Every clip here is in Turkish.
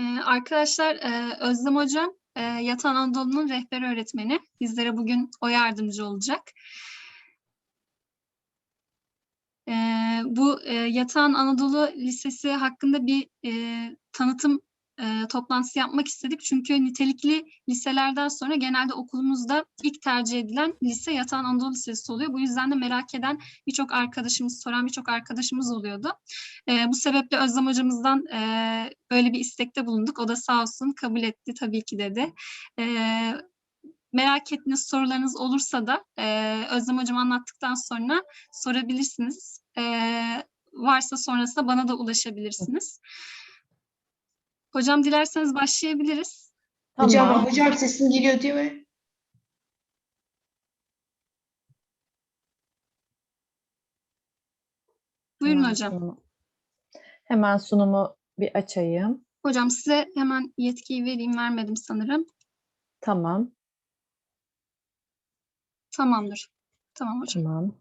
Ee, arkadaşlar e, Özlem Hocam e, Yatan Anadolu'nun rehber öğretmeni. Bizlere bugün o yardımcı olacak. E, bu e, Yatan Anadolu Lisesi hakkında bir tanıtım e, toplantısı yapmak istedik. Çünkü nitelikli liselerden sonra genelde okulumuzda ilk tercih edilen lise Yatan Anadolu Lisesi oluyor. Bu yüzden de merak eden birçok arkadaşımız, soran birçok arkadaşımız oluyordu. E, bu sebeple Özlem hocamızdan e, böyle bir istekte bulunduk. O da sağ olsun kabul etti tabii ki dedi. E, merak ettiğiniz sorularınız olursa da e, Özlem hocam anlattıktan sonra sorabilirsiniz. E, varsa sonrasında bana da ulaşabilirsiniz. Hocam dilerseniz başlayabiliriz. Hocam, hocam sesim geliyor değil mi? Buyurun Hemen hocam. sunumu- Hemen sunumu bir açayım. Hocam size hemen yetkiyi vereyim vermedim sanırım. Tamam, Tamamdır. Tamam hocam. tamam.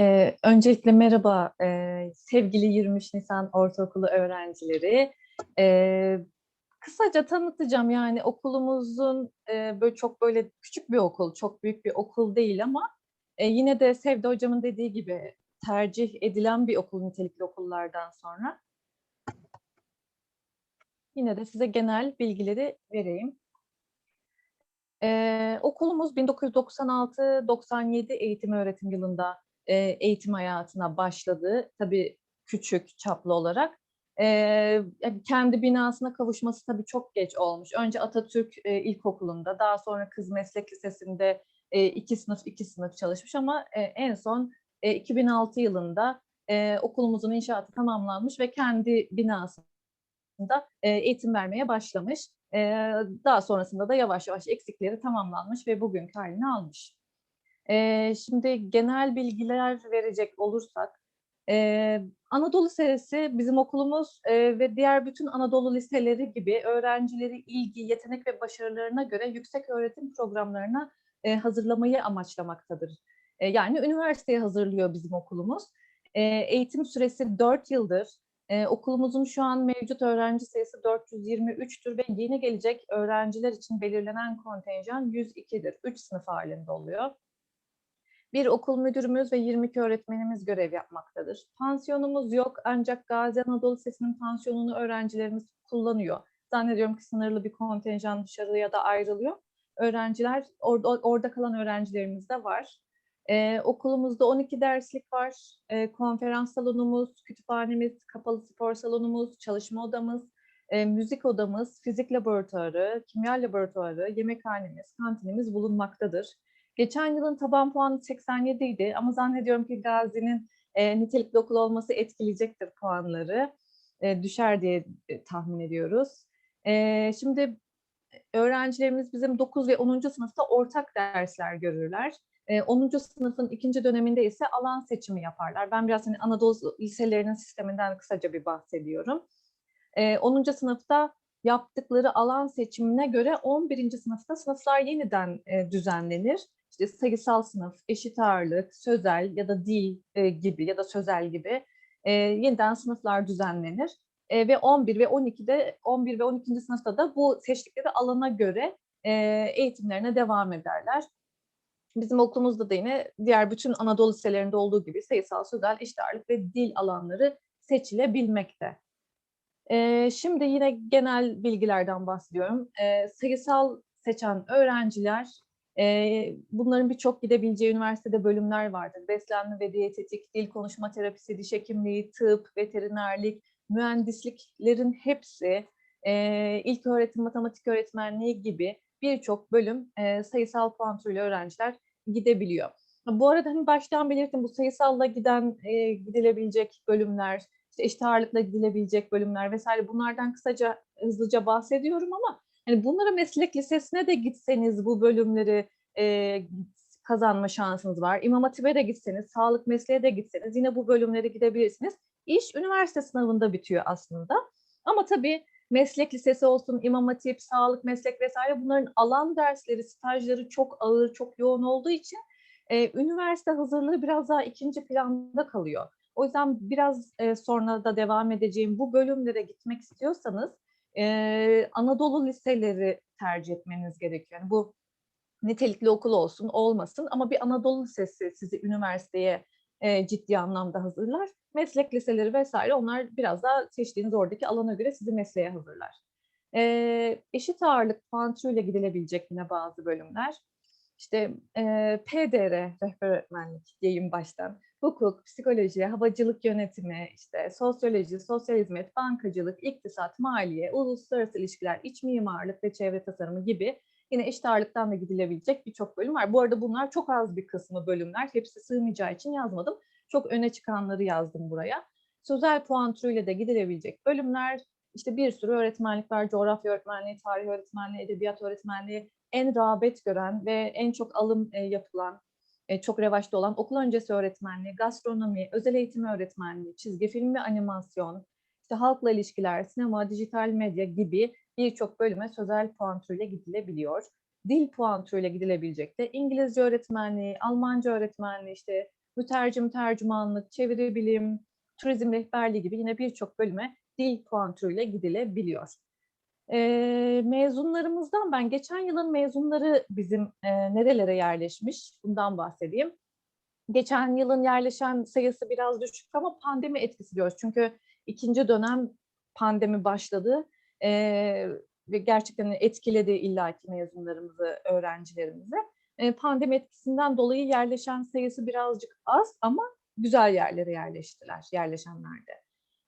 Ee, öncelikle merhaba ee, sevgili 23 Nisan Ortaokulu öğrencileri. Ee, kısaca tanıtacağım yani okulumuzun e, böyle çok böyle küçük bir okul, çok büyük bir okul değil ama e, yine de Sevda Hocam'ın dediği gibi tercih edilen bir okul nitelikli okullardan sonra. Yine de size genel bilgileri vereyim. Ee, okulumuz 1996-97 eğitim öğretim yılında e, eğitim hayatına başladı. Tabii küçük çaplı olarak. Yani kendi binasına kavuşması tabii çok geç olmuş. Önce Atatürk e, İlkokulu'nda, daha sonra Kız Meslek Lisesi'nde e, iki sınıf iki sınıf çalışmış ama e, en son e, 2006 yılında e, okulumuzun inşaatı tamamlanmış ve kendi binasında e, eğitim vermeye başlamış. E, daha sonrasında da yavaş yavaş eksikleri tamamlanmış ve bugünkü halini almış. Şimdi genel bilgiler verecek olursak, Anadolu Lisesi bizim okulumuz ve diğer bütün Anadolu liseleri gibi öğrencileri ilgi, yetenek ve başarılarına göre yüksek öğretim programlarına hazırlamayı amaçlamaktadır. Yani üniversiteye hazırlıyor bizim okulumuz. Eğitim süresi 4 yıldır. Okulumuzun şu an mevcut öğrenci sayısı 423'tür ve yeni gelecek öğrenciler için belirlenen kontenjan 102'dir. 3 sınıf halinde oluyor. Bir okul müdürümüz ve 22 öğretmenimiz görev yapmaktadır. Pansiyonumuz yok ancak Gazi Anadolu Lisesi'nin pansiyonunu öğrencilerimiz kullanıyor. Zannediyorum ki sınırlı bir kontenjan dışarıya da ayrılıyor. Öğrenciler, orada, orada kalan öğrencilerimiz de var. Ee, okulumuzda 12 derslik var. Ee, konferans salonumuz, kütüphanemiz, kapalı spor salonumuz, çalışma odamız, e, müzik odamız, fizik laboratuvarı, kimya laboratuvarı, yemekhanemiz, kantinimiz bulunmaktadır. Geçen yılın taban puanı 87 idi ama zannediyorum ki Gazi'nin e, nitelikli okul olması etkileyecektir puanları. E, düşer diye e, tahmin ediyoruz. E, şimdi öğrencilerimiz bizim 9 ve 10. sınıfta ortak dersler görürler. E, 10. sınıfın ikinci döneminde ise alan seçimi yaparlar. Ben biraz hani Anadolu liselerinin sisteminden kısaca bir bahsediyorum. E, 10. sınıfta yaptıkları alan seçimine göre 11. sınıfta sınıflar yeniden e, düzenlenir işte sayısal sınıf, eşit ağırlık, sözel ya da dil e, gibi ya da sözel gibi e, yeniden sınıflar düzenlenir. E, ve 11 ve 12'de 11 ve 12. sınıfta da bu seçtikleri alana göre e, eğitimlerine devam ederler. Bizim okulumuzda da yine diğer bütün Anadolu liselerinde olduğu gibi sayısal, sözel, eşit ağırlık ve dil alanları seçilebilmekte. E, şimdi yine genel bilgilerden bahsediyorum. E, sayısal seçen öğrenciler bunların birçok gidebileceği üniversitede bölümler vardır. Beslenme ve diyetetik, dil konuşma terapisi, diş hekimliği, tıp, veterinerlik, mühendisliklerin hepsi, e, ilk öğretim, matematik öğretmenliği gibi birçok bölüm sayısal puan türlü öğrenciler gidebiliyor. Bu arada hani baştan belirttim bu sayısalla giden gidilebilecek bölümler, işte eşit ağırlıkla gidilebilecek bölümler vesaire bunlardan kısaca hızlıca bahsediyorum ama Hani bunlara meslek lisesine de gitseniz bu bölümleri e, kazanma şansınız var. İmam Hatip'e de gitseniz, sağlık mesleğe de gitseniz yine bu bölümlere gidebilirsiniz. İş üniversite sınavında bitiyor aslında. Ama tabii meslek lisesi olsun, İmam Hatip, sağlık, meslek vesaire bunların alan dersleri, stajları çok ağır, çok yoğun olduğu için e, üniversite hazırlığı biraz daha ikinci planda kalıyor. O yüzden biraz e, sonra da devam edeceğim bu bölümlere gitmek istiyorsanız e, Anadolu liseleri tercih etmeniz gerekiyor. Yani bu nitelikli okul olsun olmasın ama bir Anadolu Lisesi sizi üniversiteye e, ciddi anlamda hazırlar. Meslek liseleri vesaire onlar biraz daha seçtiğiniz oradaki alana göre sizi mesleğe hazırlar. E, eşit ağırlık puan gidilebilecek yine bazı bölümler. İşte e, PDR, rehber öğretmenlik diyeyim baştan. Hukuk, psikoloji, havacılık yönetimi, işte sosyoloji, sosyal hizmet, bankacılık, iktisat, maliye, uluslararası ilişkiler, iç mimarlık ve çevre tasarımı gibi yine eşit ağırlıktan da gidilebilecek birçok bölüm var. Bu arada bunlar çok az bir kısmı bölümler. Hepsi sığmayacağı için yazmadım. Çok öne çıkanları yazdım buraya. Sözel puan türüyle de gidilebilecek bölümler. İşte bir sürü öğretmenlik var. Coğrafya öğretmenliği, tarih öğretmenliği, edebiyat öğretmenliği. En rağbet gören ve en çok alım e, yapılan, e, çok revaçta olan okul öncesi öğretmenliği, gastronomi, özel eğitim öğretmenliği, çizgi film ve animasyon, işte halkla ilişkiler, sinema, dijital medya gibi birçok bölüme sözel puan türüyle gidilebiliyor. Dil puan türüyle gidilebilecek de İngilizce öğretmenliği, Almanca öğretmenliği, işte mütercim tercümanlık, çeviri bilim, turizm rehberliği gibi yine birçok bölüme dil puan türüyle gidilebiliyor. E, mezunlarımızdan ben geçen yılın mezunları bizim e, nerelere yerleşmiş bundan bahsedeyim. Geçen yılın yerleşen sayısı biraz düşük ama pandemi etkisi diyoruz. Çünkü ikinci dönem pandemi başladı e, ve gerçekten etkiledi illaki mezunlarımızı, öğrencilerimizi. E, pandemi etkisinden dolayı yerleşen sayısı birazcık az ama güzel yerlere yerleştiler, yerleşenlerde.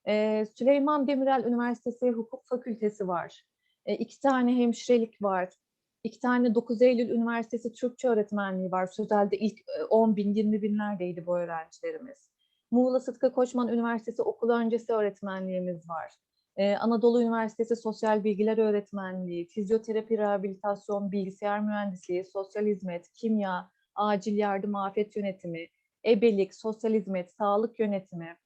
E, Süleyman Demirel Üniversitesi Hukuk Fakültesi var. E, iki tane hemşirelik var. İki tane 9 Eylül Üniversitesi Türkçe öğretmenliği var. Sözel'de ilk 10 bin, 20 binlerdeydi bu öğrencilerimiz. Muğla Sıtkı Koçman Üniversitesi okul öncesi öğretmenliğimiz var. Ee, Anadolu Üniversitesi Sosyal Bilgiler Öğretmenliği, Fizyoterapi Rehabilitasyon, Bilgisayar Mühendisliği, Sosyal Hizmet, Kimya, Acil Yardım Afet Yönetimi, Ebelik, Sosyal Hizmet, Sağlık Yönetimi,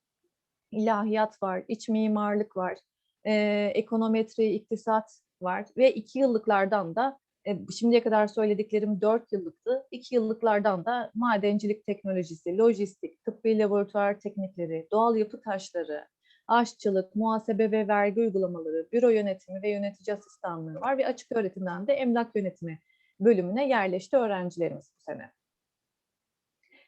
İlahiyat var, İç Mimarlık var, e, Ekonometri, İktisat var ve iki yıllıklardan da e, şimdiye kadar söylediklerim dört yıllıktı. İki yıllıklardan da madencilik teknolojisi, lojistik, tıbbi laboratuvar teknikleri, doğal yapı taşları, aşçılık, muhasebe ve vergi uygulamaları, büro yönetimi ve yönetici asistanlığı var ve açık öğretimden de emlak yönetimi bölümüne yerleşti öğrencilerimiz bu sene.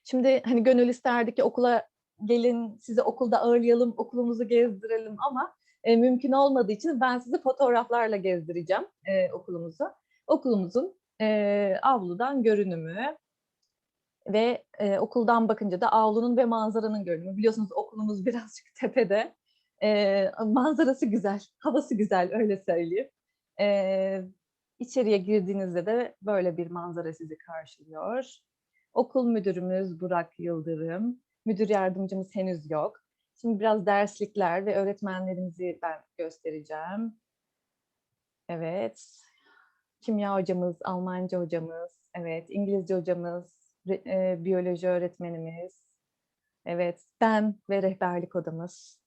Şimdi hani gönül isterdi ki okula gelin sizi okulda ağırlayalım, okulumuzu gezdirelim ama e, mümkün olmadığı için ben sizi fotoğraflarla gezdireceğim e, okulumuzu. Okulumuzun e, avludan görünümü ve e, okuldan bakınca da avlunun ve manzaranın görünümü. Biliyorsunuz okulumuz birazcık tepede. E, manzarası güzel, havası güzel öyle söyleyeyim. E, içeriye girdiğinizde de böyle bir manzara sizi karşılıyor. Okul müdürümüz Burak Yıldırım. Müdür yardımcımız henüz yok. Şimdi biraz derslikler ve öğretmenlerimizi ben göstereceğim. Evet. Kimya hocamız, Almanca hocamız, evet, İngilizce hocamız, e, biyoloji öğretmenimiz, evet, ben ve rehberlik odamız.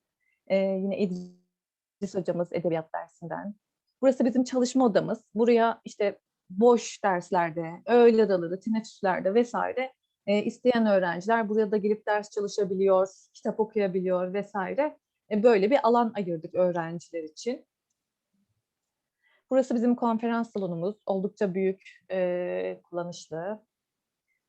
E, yine İdris hocamız edebiyat dersinden. Burası bizim çalışma odamız. Buraya işte boş derslerde, öğle araları, teneffüslerde vesaire e, isteyen öğrenciler buraya da gelip ders çalışabiliyor, kitap okuyabiliyor vesaire. E, böyle bir alan ayırdık öğrenciler için. Burası bizim konferans salonumuz. Oldukça büyük, e, kullanışlı.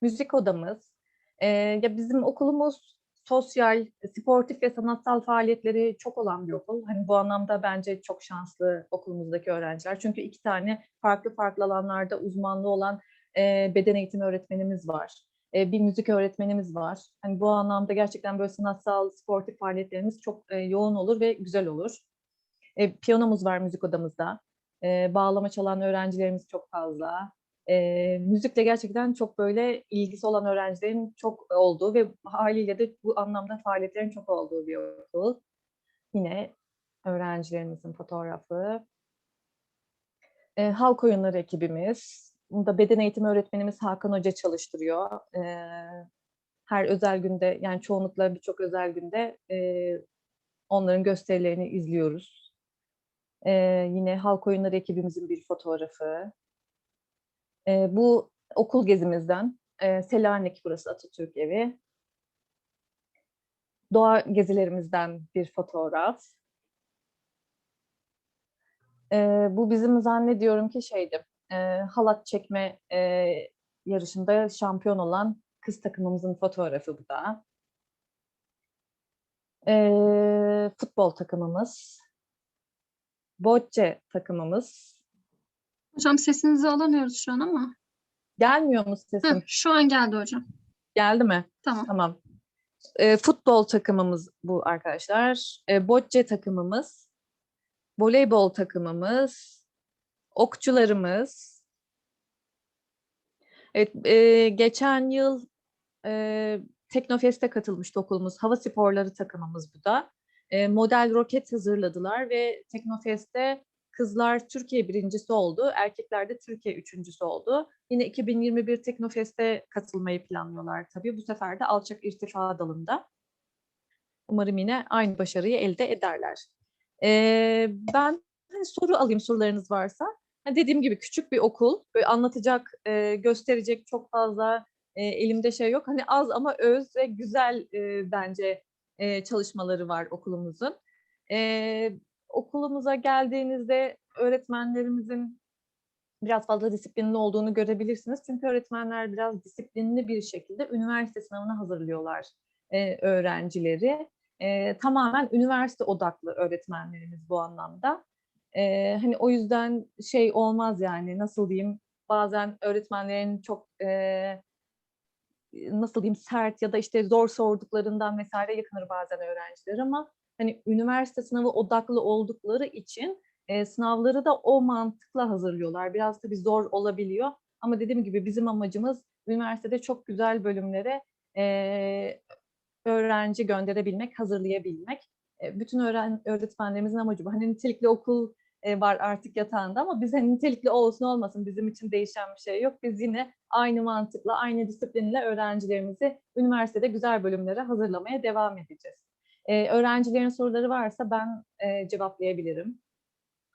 Müzik odamız. E, ya bizim okulumuz sosyal, sportif ve sanatsal faaliyetleri çok olan bir okul. Hani bu anlamda bence çok şanslı okulumuzdaki öğrenciler. Çünkü iki tane farklı farklı alanlarda uzmanlığı olan e, beden eğitimi öğretmenimiz var. Bir müzik öğretmenimiz var. Hani bu anlamda gerçekten böyle sanatsal, sportif faaliyetlerimiz çok yoğun olur ve güzel olur. E, piyanomuz var müzik odamızda. E, bağlama çalan öğrencilerimiz çok fazla. E, müzikle gerçekten çok böyle ilgisi olan öğrencilerin çok olduğu ve haliyle de bu anlamda faaliyetlerin çok olduğu bir okul. Yine öğrencilerimizin fotoğrafı. E, halk oyunları ekibimiz. Bunda beden eğitimi öğretmenimiz Hakan Hoca çalıştırıyor. E, her özel günde yani çoğunlukla birçok özel günde e, onların gösterilerini izliyoruz. E, yine halk oyunları ekibimizin bir fotoğrafı. E, bu okul gezimizden. E, Selanik burası Atatürk evi. doğa gezilerimizden bir fotoğraf. Ee, bu bizim zannediyorum ki şeydi, e, halat çekme e, yarışında şampiyon olan kız takımımızın fotoğrafı bu da. Ee, futbol takımımız, bocce takımımız. Hocam sesinizi alamıyoruz şu an ama. Gelmiyor mu sesim? Heh, şu an geldi hocam. Geldi mi? Tamam. Tamam. Ee, futbol takımımız bu arkadaşlar. Ee, bocce takımımız. Voleybol takımımız. Okçularımız. Evet, e, geçen yıl e, Teknofest'e katılmıştı okulumuz. Hava sporları takımımız bu da. E, model roket hazırladılar ve Teknofest'te kızlar Türkiye birincisi oldu. Erkekler de Türkiye üçüncüsü oldu. Yine 2021 Teknofest'e katılmayı planlıyorlar tabii. Bu sefer de alçak irtifa dalında. Umarım yine aynı başarıyı elde ederler. Ee, ben soru alayım sorularınız varsa. Ha, dediğim gibi küçük bir okul. Böyle anlatacak, e, gösterecek çok fazla e, elimde şey yok. Hani az ama öz ve güzel e, bence e, çalışmaları var okulumuzun. E, okulumuza geldiğinizde öğretmenlerimizin biraz fazla disiplinli olduğunu görebilirsiniz. Çünkü öğretmenler biraz disiplinli bir şekilde üniversite sınavına hazırlıyorlar e, öğrencileri. E, tamamen üniversite odaklı öğretmenlerimiz bu anlamda. E, hani o yüzden şey olmaz yani nasıl diyeyim bazen öğretmenlerin çok e, nasıl diyeyim sert ya da işte zor sorduklarından vesaire yakınır bazen öğrenciler ama hani üniversite sınavı odaklı oldukları için e, sınavları da o mantıkla hazırlıyorlar. Biraz tabii zor olabiliyor ama dediğim gibi bizim amacımız üniversitede çok güzel bölümlere e, öğrenci gönderebilmek, hazırlayabilmek. E, bütün öğren öğretmenlerimizin amacı bu. Hani nitelikli okul var artık yatağında ama bize nitelikli olsun olmasın bizim için değişen bir şey yok. Biz yine aynı mantıkla, aynı disiplinle öğrencilerimizi üniversitede güzel bölümlere hazırlamaya devam edeceğiz. E, öğrencilerin soruları varsa ben e, cevaplayabilirim.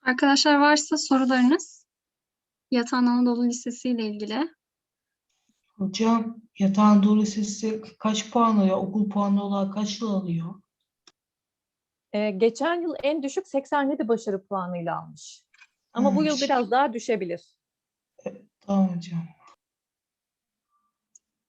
Arkadaşlar varsa sorularınız Yatan Anadolu Lisesi ile ilgili. Hocam Yatağan Doğu Lisesi kaç puan alıyor? Okul puanı olarak kaç yıl alıyor? E, geçen yıl en düşük 87 başarı puanıyla almış. Ama bu Hmm. yıl biraz daha düşebilir. Tamam hocam.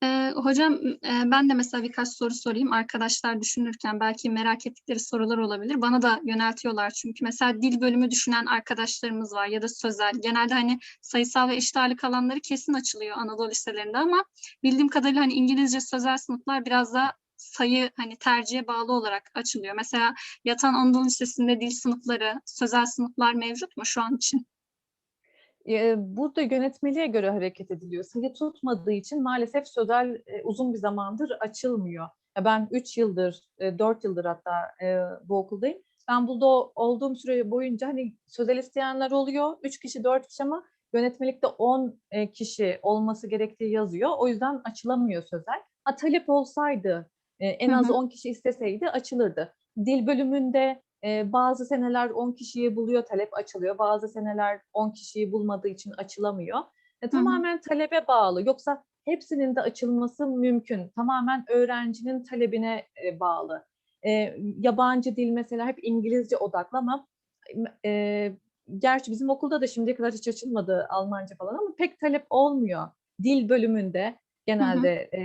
Ee, hocam e, ben de mesela birkaç soru sorayım. Arkadaşlar düşünürken belki merak ettikleri sorular olabilir. Bana da yöneltiyorlar çünkü. Mesela dil bölümü düşünen arkadaşlarımız var ya da sözel. Genelde hani sayısal ve eşit ağırlık alanları kesin açılıyor Anadolu liselerinde ama bildiğim kadarıyla hani İngilizce sözel sınıflar biraz da sayı hani tercihe bağlı olarak açılıyor. Mesela Yatan Anadolu Lisesi'nde dil sınıfları, sözel sınıflar mevcut mu şu an için? e, burada yönetmeliğe göre hareket ediliyor. Sayı tutmadığı için maalesef sözel e, uzun bir zamandır açılmıyor. Ben 3 yıldır, e, 4 yıldır hatta e, bu okuldayım. Ben burada olduğum süre boyunca hani sözel isteyenler oluyor. 3 kişi, 4 kişi ama yönetmelikte 10 e, kişi olması gerektiği yazıyor. O yüzden açılamıyor sözel. Ha, talep olsaydı, e, en az hı. 10 kişi isteseydi açılırdı. Dil bölümünde e, bazı seneler 10 kişiyi buluyor, talep açılıyor. Bazı seneler 10 kişiyi bulmadığı için açılamıyor. E, tamamen talebe bağlı. Yoksa hepsinin de açılması mümkün. Tamamen öğrencinin talebine e, bağlı. E, yabancı dil mesela hep İngilizce odaklı ama e, gerçi bizim okulda da şimdiye kadar hiç açılmadı Almanca falan ama pek talep olmuyor. Dil bölümünde genelde e,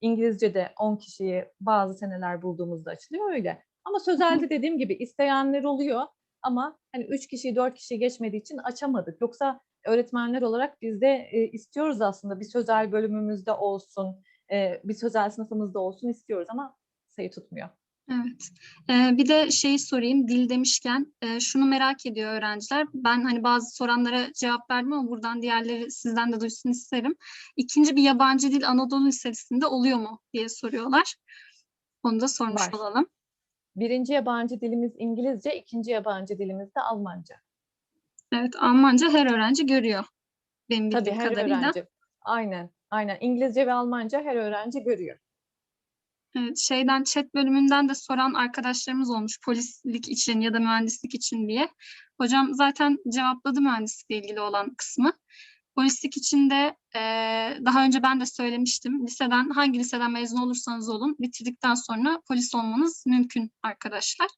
İngilizce'de 10 kişiyi bazı seneler bulduğumuzda açılıyor öyle. Ama sözelde dediğim gibi isteyenler oluyor ama hani 3 kişi 4 kişi geçmediği için açamadık. Yoksa öğretmenler olarak biz de e, istiyoruz aslında bir sözel bölümümüzde olsun, e, bir sözel sınıfımızda olsun istiyoruz ama sayı tutmuyor. Evet. Ee, bir de şeyi sorayım dil demişken e, şunu merak ediyor öğrenciler. Ben hani bazı soranlara cevap verdim ama buradan diğerleri sizden de duysun isterim. İkinci bir yabancı dil Anadolu Lisesi'nde oluyor mu diye soruyorlar. Onu da sormuş Var. olalım. Birinci yabancı dilimiz İngilizce, ikinci yabancı dilimiz de Almanca. Evet, Almanca her öğrenci görüyor. Benim Tabii her kadarıyla. öğrenci. Aynen, aynen. İngilizce ve Almanca her öğrenci görüyor. Şeyden chat bölümünden de soran arkadaşlarımız olmuş polislik için ya da mühendislik için diye. Hocam zaten cevapladı mühendislikle ilgili olan kısmı. Polislik için de eee, daha önce ben de söylemiştim. Liseden hangi liseden mezun olursanız olun bitirdikten sonra polis olmanız mümkün arkadaşlar.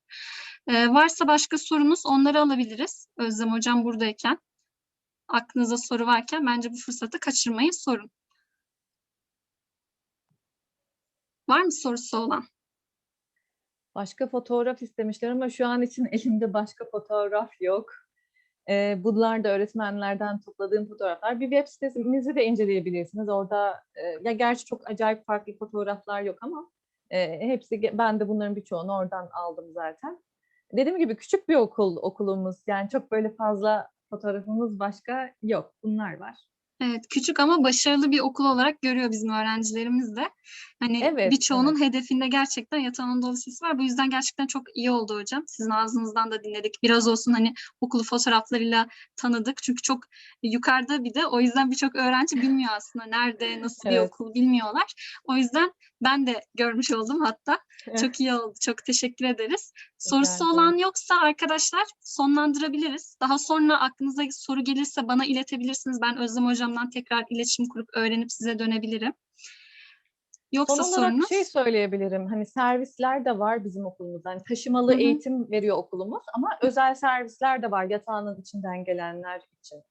Eee, varsa başka sorunuz onları alabiliriz. Özlem Hocam buradayken. Aklınızda soru varken bence bu fırsatı kaçırmayın sorun. Var mı sorusu olan? Başka fotoğraf istemişler ama şu an için elimde başka fotoğraf yok. Ee, bunlar da öğretmenlerden topladığım fotoğraflar. Bir web sitemizi de inceleyebilirsiniz. Orada e, ya gerçi çok acayip farklı fotoğraflar yok ama e, hepsi ben de bunların birçoğunu oradan aldım zaten. Dediğim gibi küçük bir okul okulumuz. Yani çok böyle fazla fotoğrafımız başka yok. Bunlar var. Evet, küçük ama başarılı bir okul olarak görüyor bizim öğrencilerimiz de. Hani Evet, birçoğunun hedefinde gerçekten Yatan Anadolu Lisesi var. Bu yüzden gerçekten çok iyi oldu hocam. Sizin ağzınızdan da dinledik. Biraz olsun hani okulu fotoğraflarıyla tanıdık. Çünkü çok yukarıda bir de o yüzden birçok öğrenci bilmiyor aslında nerede, nasıl bir Evet. okul bilmiyorlar. O yüzden ben de görmüş oldum hatta. Evet. Çok iyi oldu. Çok teşekkür ederiz. Sorusu ederim. olan yoksa arkadaşlar sonlandırabiliriz. Daha sonra aklınıza soru gelirse bana iletebilirsiniz. Ben Özlem hocamdan tekrar iletişim kurup öğrenip size dönebilirim. Yoksa Son olarak sorunuz? şey söyleyebilirim. Hani servisler de var bizim okulumuzda. Hani taşımalı Hı hı. eğitim veriyor okulumuz ama özel servisler de var yatağının içinden gelenler için.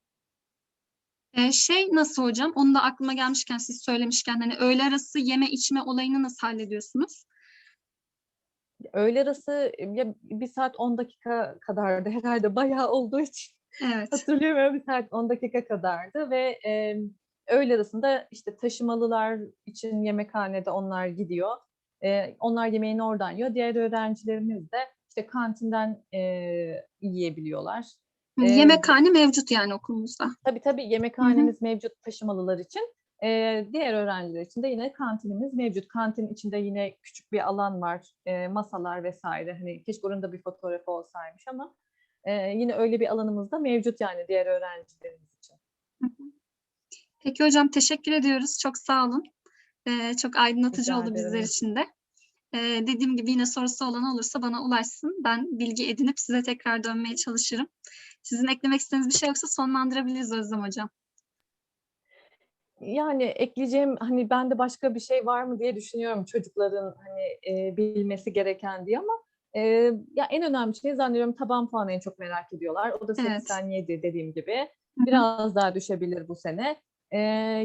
Ee, şey nasıl hocam? Onu da aklıma gelmişken siz söylemişken hani öğle arası yeme içme olayını nasıl hallediyorsunuz? Öğle arası ya bir saat 10 dakika kadardı herhalde bayağı olduğu için Evet. hatırlıyorum bir saat 10 dakika kadardı ve e, öğle arasında işte taşımalılar için yemekhanede onlar gidiyor. E, onlar yemeğini oradan yiyor. Diğer öğrencilerimiz de işte kantinden e, yiyebiliyorlar. Ee, Yemekhane mevcut yani okulumuzda. Tabii tabii yemekhanemiz mevcut taşımalılar için. Ee, diğer öğrenciler için de yine kantinimiz mevcut. Kantin içinde yine küçük bir alan var, e, masalar vesaire. Hani keşke onun da bir fotoğrafı olsaymış ama e, yine öyle bir alanımız da mevcut yani diğer öğrencilerimiz için. Peki hocam teşekkür ediyoruz. Çok sağ olun. Ee, çok aydınlatıcı Rica oldu bizler için de. Ee, dediğim gibi yine sorusu olan olursa bana ulaşsın. Ben bilgi edinip size tekrar dönmeye çalışırım. Sizin eklemek istediğiniz bir şey yoksa sonlandırabiliriz Özlem hocam. Yani ekleyeceğim hani bende başka bir şey var mı diye düşünüyorum çocukların hani e, bilmesi gereken diye ama e, ya en önemli şey zannediyorum taban puanı en çok merak ediyorlar. O da Evet. 87 dediğim gibi. Biraz daha düşebilir bu sene. E,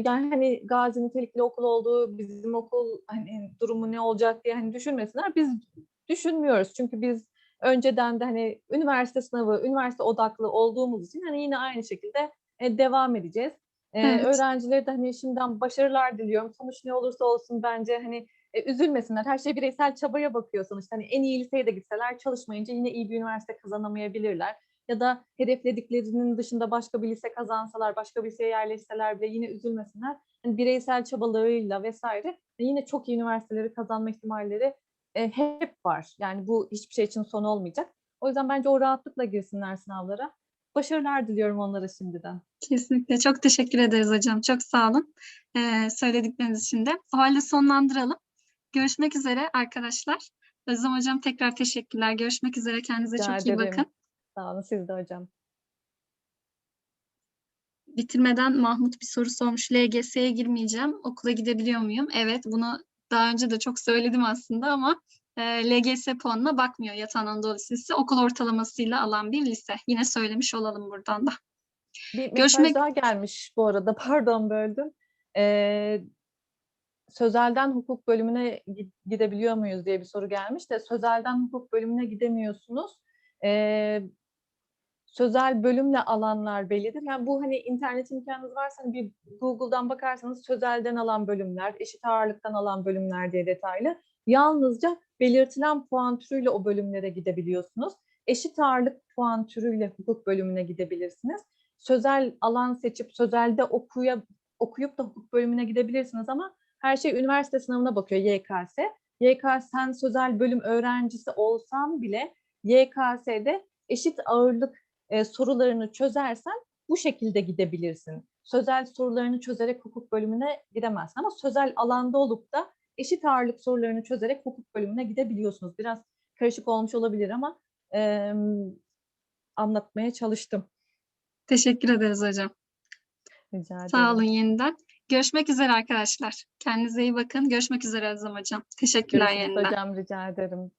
yani hani Gazi nitelikli okul olduğu bizim okul hani durumu ne olacak diye hani düşünmesinler. Biz düşünmüyoruz çünkü biz önceden de hani üniversite sınavı, üniversite odaklı olduğumuz için hani yine aynı şekilde e, devam edeceğiz. Ee, Evet. öğrencilere de hani şimdiden başarılar diliyorum. Sonuç ne olursa olsun bence hani e, üzülmesinler. Her şey bireysel çabaya bakıyor sonuçta. Hani en iyi liseye de gitseler çalışmayınca yine iyi bir üniversite kazanamayabilirler. Ya da hedeflediklerinin dışında başka bir lise kazansalar, başka bir liseye yerleşseler bile yine üzülmesinler. Hani bireysel çabalarıyla vesaire yine çok iyi üniversiteleri kazanma ihtimalleri e, hep var. Yani bu hiçbir şey için son olmayacak. O yüzden bence o rahatlıkla girsinler sınavlara. Başarılar diliyorum onlara şimdiden. Kesinlikle. Çok teşekkür ederiz hocam. Çok sağ olun. Ee, söyledikleriniz için de. O halde sonlandıralım. Görüşmek üzere arkadaşlar. Özlem hocam tekrar teşekkürler. Görüşmek üzere. Kendinize Rica çok iyi ederim. bakın. Sağ olun siz de hocam. bitirmeden Mahmut bir soru sormuş. LGS'ye girmeyeceğim. Okula gidebiliyor muyum? Evet, bunu daha önce de çok söyledim aslında ama e, LGS puanına bakmıyor Yatan Anadolu Lisesi. Okul ortalamasıyla alan bir lise. Yine söylemiş olalım buradan da. Bir Görüşmek- daha gelmiş bu arada. Pardon böldüm. Ee, sözelden hukuk bölümüne gi- gidebiliyor muyuz diye bir soru gelmiş de sözelden hukuk bölümüne gidemiyorsunuz. Ee, sözel bölümle alanlar bellidir. Yani bu hani internet imkanınız varsa hani bir Google'dan bakarsanız sözelden alan bölümler, eşit ağırlıktan alan bölümler diye detaylı. Yalnızca belirtilen puan türüyle o bölümlere gidebiliyorsunuz. Eşit ağırlık puan türüyle hukuk bölümüne gidebilirsiniz. Sözel alan seçip sözelde okuya, okuyup da hukuk bölümüne gidebilirsiniz ama her şey üniversite sınavına bakıyor YKS. YKS sen sözel bölüm öğrencisi olsan bile YKS'de eşit ağırlık e, sorularını çözersen bu şekilde gidebilirsin. Sözel sorularını çözerek hukuk bölümüne gidemezsin ama sözel alanda olup da eşit ağırlık sorularını çözerek hukuk bölümüne gidebiliyorsunuz. Biraz karışık olmuş olabilir ama e, anlatmaya çalıştım. Teşekkür ederiz hocam. Rica ederim. Sağ olun yeniden. Görüşmek üzere arkadaşlar. Kendinize iyi bakın. Görüşmek üzere Özlem Hocam. Teşekkürler Görüşürüz yeniden. hocam rica ederim.